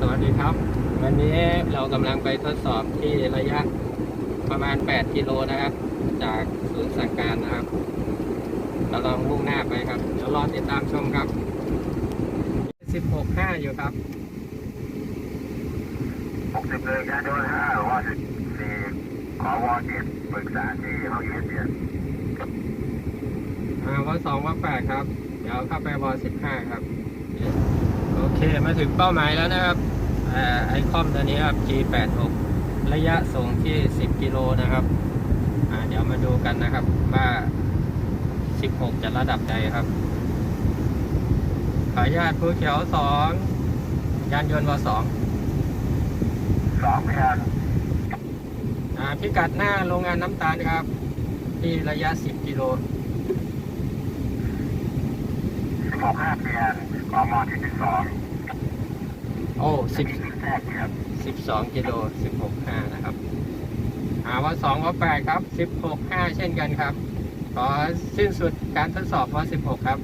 สวัสดีครับ วันนี้เรากำลังไปทดสอบที่ระยะประมาณ 8 กิโลนะครับ จากศูนย์สั่งการนะครับ เราลองมุ่งหน้าไปครับ เดี๋ยวรอติดตามชมครับ 16.5 อยู่ครับหกสิบเลยยานยนต์ห้าวอสิบสี่ขอวอเจ็ดปรึกษาที่ห้องเอเซียนอ่าวสองวแปดครับ เดี๋ยวเข้าไปวสิบห้าครับ มาถึงเป้าหมายแล้วนะครับอ่าไอคอมตัวนี้ครับ G86 ระยะส่งที่ 10 กิโลนะครับอ่าเดี๋ยวมาดูกันนะครับว่า 16 จะระดับใดครับขออนุญาตภูเขียวสองยานยนต์วสองสองพยานอ่าพิกัดหน้าโรงงานน้ำตาลครับ ที่ระยะ 10 กิโลสิบหกห้าพยานขอมอที่สิบสอง โอ้สิบแรกครับสิบสองกิโลสิบหกห้านะครับหาว่าสองว่าแปดครับสิบหกห้าเช่นกันครับ ขอสิ้นสุดการทดสอบว่าสิบหกครับ